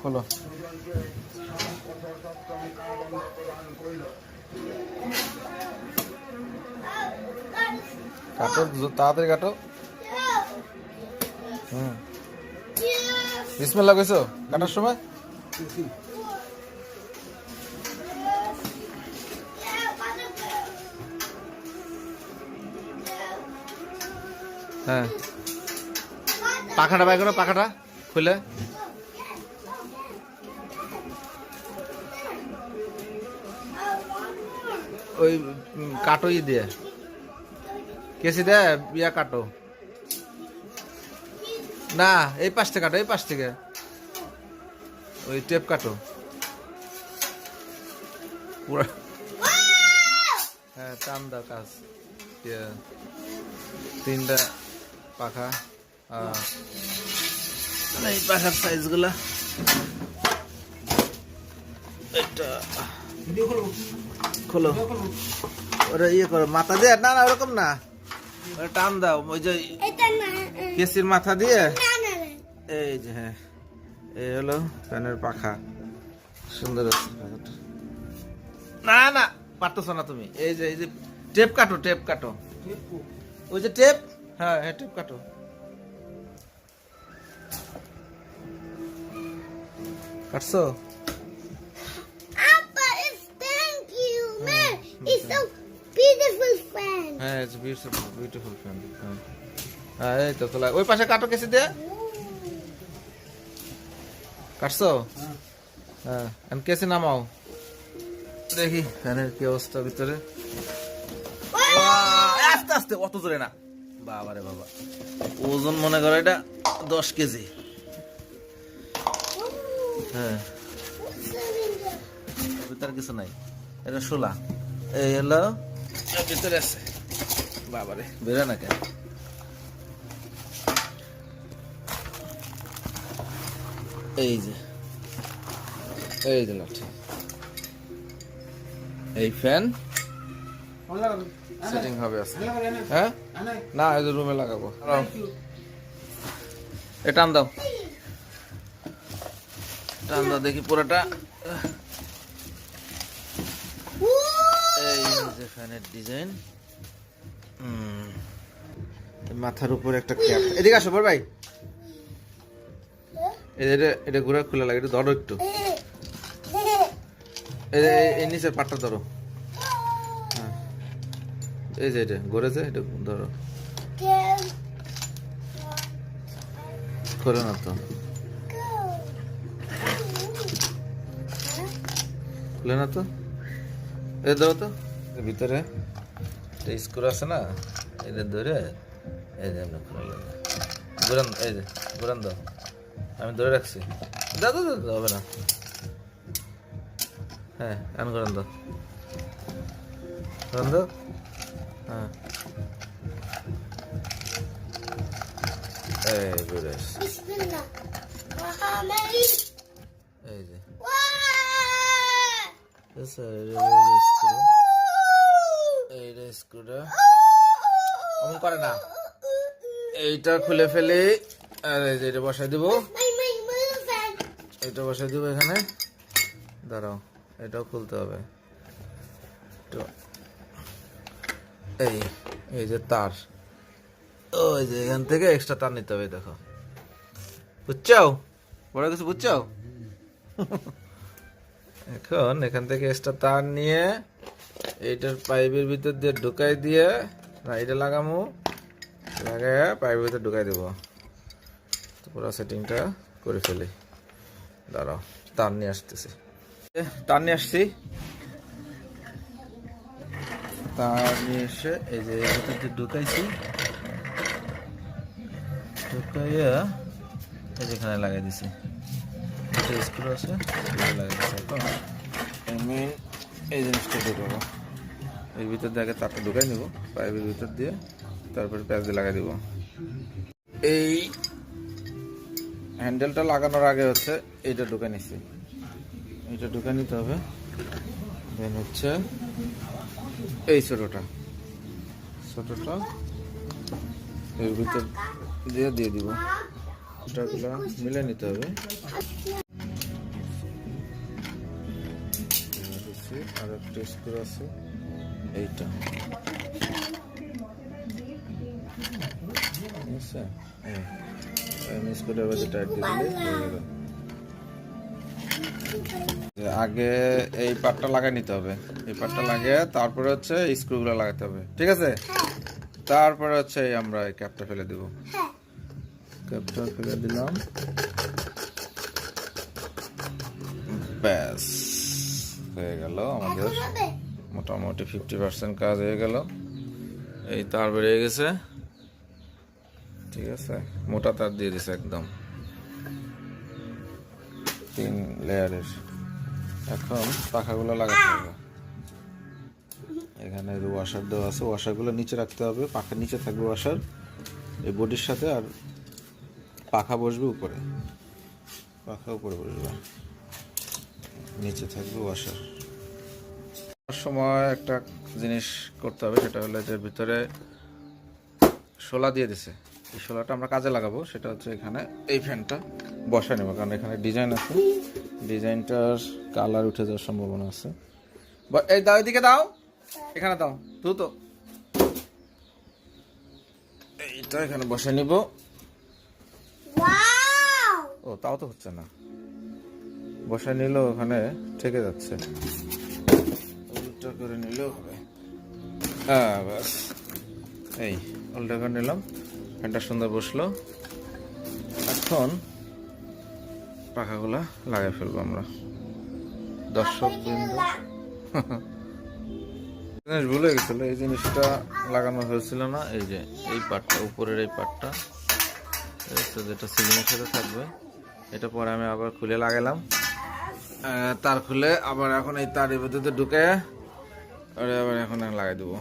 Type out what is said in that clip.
খোলো। কাটো তাড়াতাড়ি কাটো। হুম। বিসমিল্লাহ কইছো, কাটার সময়? হ্যাঁ। পাখাটা বাই করো, পাখাটা খুলে। ওই উম, কাটো ই দিয়ে। কেসি দে ইয়া কাটো। না এই পাশ থেকে কাটো এই পাশ থেকে। ওই টেপ কাটো। পুরা হ্যাঁ টান দাও কাজ তিনটা পাখা মানে এই পাখার সাইজগুলা এটা খোলো। ওরা ইয়ে করো মাথা দিয়ে? না না ওরকম না। টান দাও ওই যে কেসির মাথা দিয়ে। এই যে হ্যাঁ। এই হলো ফ্যানের পাখা। সুন্দর আছে পাখাটা। না না পারতেছো না তুমি। এই যে এই যে টেপ কাটো টেপ কাটো। ওই যে টেপ? হ্যাঁ হ্যাঁ টেপ কাটো। কাটছো? It's so beautiful. হ্যাঁ ইটস বিউটিফুল বিউটিফুল ফ্যান হ্যাঁ এই তো তোলা ওই পাশে কাটো কেসি দিয়ে কাটছো? এখন কেসি নামাও। দেখি ফ্যানের কি অবস্থা ভিতরে। ওয়া, আস্তে আস্তে অত জোরে না। বাবা রে বাবা। ওজন মনে করো এটা দশ কেজি। হ্যাঁ। ভিতরে কিছু নাই। এটা শোলা। এই হলো ভিতরে আছে। বাবারে। বেরো না কেন? এই যে। এই যে লাঠি এই ফ্যান। সেটিং হবে আজকে হ্যাঁ? না এই যে রুমে লাগাবো। দাঁড়াও। এ টান দাও। টান দাও দেখি পুরোটা এই যে ফ্যানের ডিজাইন মাথার উপর একটা ক্যাপ। এদিকে আসো, বড় ভাই। এটা এটা ঘুরে খুলে লাগে এটা ধরো একটু। এই নিচের পাটটা ধরো। হ্যাঁ। এই যে এটা ঘুরেছে, এটা ধরো। খোলো না তো। খুলে না তো? এই ধরো তো। ভিতরে একটা স্ক্রু আছে না এটা ধরে এই যে আমরা খুলে নেব। ঘুরান এই যে ঘুরান দাও। আমি ধরে রাখছি। দাও দাও দাও, দাও হবে না। হ্যাঁ আন ঘুরান দাও। ঘুরান দাও। হ্যাঁ। এই ঘুরে আসছে। Bismillah. Muhammad. এই যে। Wow! আচ্ছা, এই যে- এই যে স্ক্রু। এই যে স্ক্রুটা অমন করে না। এইটা খুলে ফেলে। আর এই যে এটা বসাই দিব. এটা বসাই দিব এখানে। দাঁড়াও এটাও খুলতে হবে। তো এই এই যে তার। ওই যে এখান থেকে এক্সট্রা তার নিতে হবে দেখো। বুঝছ? বড় কিছু বুঝছ? এখন এখান থেকে এক্সট্রা তার নিয়ে এইটার পাইপের ভিতর দিয়ে ঢুকাই দিয়ে না এটা লাগামু। লাগায় পাইপের ভিতর ঢুকাই দেবো। পুরো সেটিংটা করে ফেলি। দাঁড়াও তার নিয়ে আসতেছি। তার নিয়ে আসছি। তার নিয়ে এসে এই যে ভিতর দিয়ে ঢুকাইছি। ঢুকাইয়া এই যেখানে লাগাই দিছি। স্ক্রু আছে লাগাই দিছি। এই জিনিসটা ঢুকাবো এর ভিতর দিয়ে আগে তারটা ঢুকাই নিব। পাইপের ভিতর দিয়ে তারপরে প্যাচ দিয়ে লাগাই দিব। এই হ্যান্ডেলটা লাগানোর আগে হচ্ছে এইটা ঢুকে নিছি। এইটা ঢুকে নিতে হবে। দেন হচ্ছে এই ছোটোটা। ছোটোটা এর ভিতর দিয়ে দিয়ে দিব। ক্যাপটাগুলো মিলে নিতে হবে। দিচ্ছি, আর একটা স্ক্রু আছে। এইটা। হয়ে। আগে এই পাটটা লাগাই নিতে হবে। এই পাটটা লাগিয়ে তারপরে হচ্ছে স্ক্রুগুলো লাগাতে হবে। ঠিক আছে? তারপরে হচ্ছে আমরা এই ক্যাপটা ফেলে দেব। ক্যাপটা ফেলে দিলাম। ব্যাস। হয়ে গেল আমাদের মোটামুটি ফিফটি পার্সেন্ট কাজ হয়ে গেল। এই তার বেরিয়ে গেছে। ঠিক আছে মোটা তার দিয়ে দিছে একদম। তিন লেয়ারের এখন পাখাগুলো লাগাতে হবে। এখানে ওয়াশার দেওয়া আছে ওয়াশারগুলো নিচে রাখতে হবে। পাখার নিচে থাকবে ওয়াশার এই বডির সাথে আর পাখা বসবে উপরে। পাখা উপরে বসবে। নিচে থাকবে ওয়াশার সময় একটা জিনিস করতে হবে সেটা হলো যে ভিতরে শোলা দিয়ে দিছে। এই শোলাটা আমরা কাজে লাগাবো সেটা হচ্ছে এখানে এই ফ্যানটা বসা নেব কারণ এখানে ডিজাইন আছে। ডিজাইনটার কালার উঠে যাওয়ার সম্ভাবনা আছে। বা এই দাও এদিকে দাও। এখানে দাও দ্রুত। এইটা এখানে বসে নিব। ও তাও তো হচ্ছে না। বসে নিল ওখানে ঠেকে যাচ্ছে। উল্টা করে নিলেও হবে। হ্যাঁ বাস। এই, উল্টা করে নিলাম। ফ্যানটা সুন্দর বসল। এখন পাখাগুলা লাগাই ফেলব আমরা। দর্শক বিন্দু জিনিস ভুলে গেছিল, এই জিনিসটা লাগানো হয়েছিল না। এই যে, এই পাটটা, উপরের এই পাটটা। যেটা সিলিংয়ের সাথে থাকবে, এটা পরে আমি আবার খুলে লাগালাম তার খুলে আবার এখন এই তারের ভিতরে ঢুকে আরে আবার এখন লাগাই দেবো।